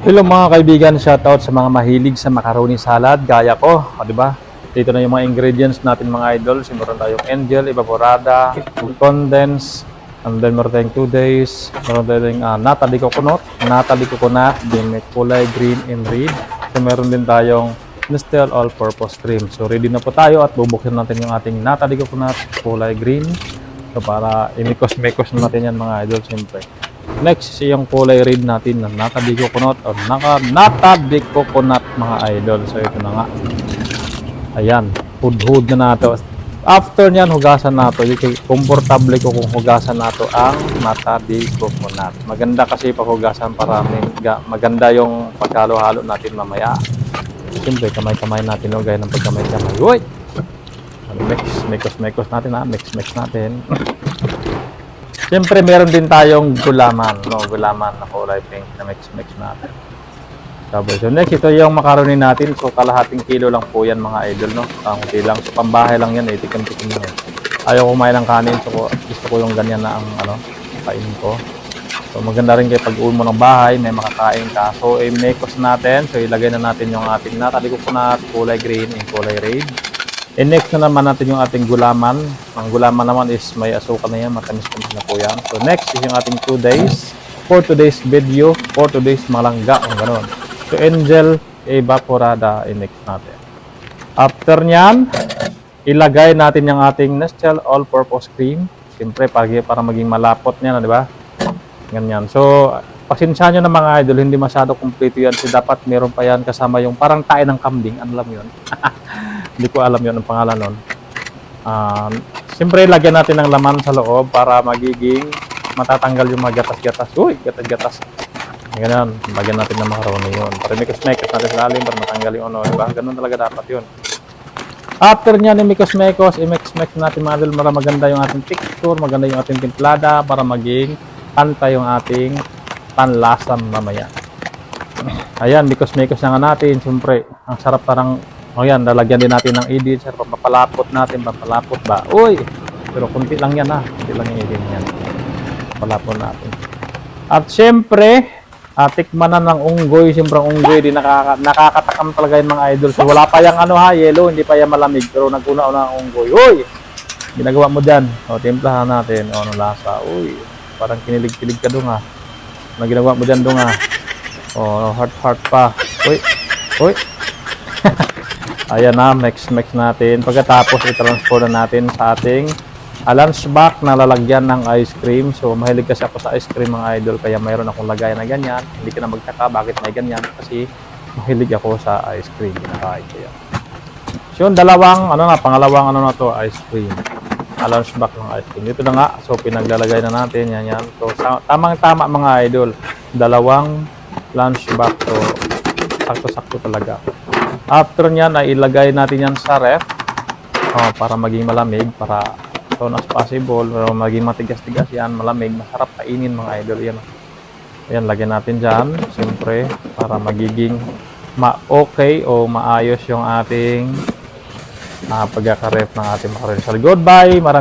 Hello mga kaibigan, shoutout sa mga mahilig sa macaroni salad, gaya ko, o, di ba? Dito na yung mga ingredients natin mga idol. Meron tayong angel, evaporada, condense, and then meron tayong 2 days, meron tayong uh, nata di coconut, nata di coconut, din may kulay green and red. So, meron din tayong Nestle All-Purpose Cream. So, ready na po tayo at bubuksan natin yung ating nata di coconut, kulay green. So, para imikos-mikos na natin yan mga idol, siyempre. Next is yung kulay red natin na nata di coconut o naka nata di coconut mga idol. So ito na nga. Ayan, hud-hud na nato. After nyan, hugasan nato. Komportable ko kung hugasan nato ang nata di coconut. Maganda kasi pag hugasan para maganda yung pagkalo-halo natin mamaya. Siyempre, kamay-kamay natin, no? gaya ng pagkamay-kamay. Uy! Mix, mekos-mekos natin ha, mix-mix natin. Siyempre, meron din tayong gulaman, no? Gulaman na kulay pink na mix-mix natin. Tapos, so next, ito yung macaroni natin. So, kalahating kilo lang po yan, mga idol, no? Kaunti lang. So, pambahay lang yan, eh. Tikim-tikim yan. Ayaw kumain ng kanin, so gusto ko yung ganyan na ang, ano, kainin ko. So, maganda rin kayo pag uwi mo ng bahay, may makakain ka. So, i-mekos natin. So, ilagay na natin yung ating natali ko po na kulay green and kulay red. And next na naman natin yung ating gulaman. Ang gulaman naman is may asukal na yan, matamis-tamis na po yan. So next is yung ating 2 days. For today's video, for today's malangga, ang ganun. So Angel Evaporada in next natin. After nyan, ilagay natin yung ating Nestle All-Purpose Cream. Siyempre, para, para maging malapot niya, di ba? Ganyan. So, pasensya nyo na mga idol, hindi masyado kumpleto yan. Kasi dapat meron pa yan kasama yung parang tae ng kambing. Ano alam yun? Hindi ko alam yun ang pangalan nun. Um, Siyempre, lagyan natin ng laman sa loob para magiging matatanggal yung mga gatas-gatas. Uy, gatas-gatas. Ganyan, lagyan natin ng macaroni yun. Para mikos-mekos natin sa lalim para matanggal yung ano, diba? Ganun talaga dapat yun. After niya ni mikos-mekos, i-mix-mix natin mga idol para maganda yung ating texture, maganda yung ating timplada para maging pantay yung ating panlasam mamaya. Ayan, mikos-mekos na nga natin. Siyempre, ang sarap parang o yan, lalagyan din natin ng edit, sir, papalapot natin, papalapot ba? Uy! Pero kunti lang yan ha, kunti lang yung edit yan. Papalapot natin. At syempre, uh, tikman na ng unggoy, siyempre ang unggoy, di nakaka, nakakatakam talaga yung mga idol. So wala pa yung ano ha, yellow, hindi pa yung malamig, pero naguna-una ang unggoy. Uy! Ginagawa mo dyan. O, timplahan natin. O, ano lasa? Uy, parang kinilig-kilig ka doon ha. Ano ginagawa mo dyan doon ha? O, heart-heart pa. Uy! Uy! Ayan na, mix-mix natin. Pagkatapos, i-transfer na natin sa ating uh, lunch bag na lalagyan ng ice cream. So, mahilig kasi ako sa ice cream mga idol. Kaya mayroon akong lagay na ganyan. Hindi ka na magtaka bakit may ganyan. Kasi mahilig ako sa ice cream. Kinakain ko yan. So, yung dalawang, ano na, pangalawang ano na to, ice cream. Uh, lunch bag ng ice cream. Dito na nga. So, pinaglalagay na natin. Yan, yan. So, tamang-tama mga idol. Dalawang lunch bag. So, sakto-sakto talaga. After nyan, ay ilagay natin yan sa ref oh, para maging malamig, para soon as possible, pero maging matigas-tigas yan, malamig, masarap kainin mga idol. Yan. Ayan, lagyan natin dyan, siyempre, para magiging ma-okay o maayos yung ating uh, pagkaka-ref ng ating. So, goodbye! Maraming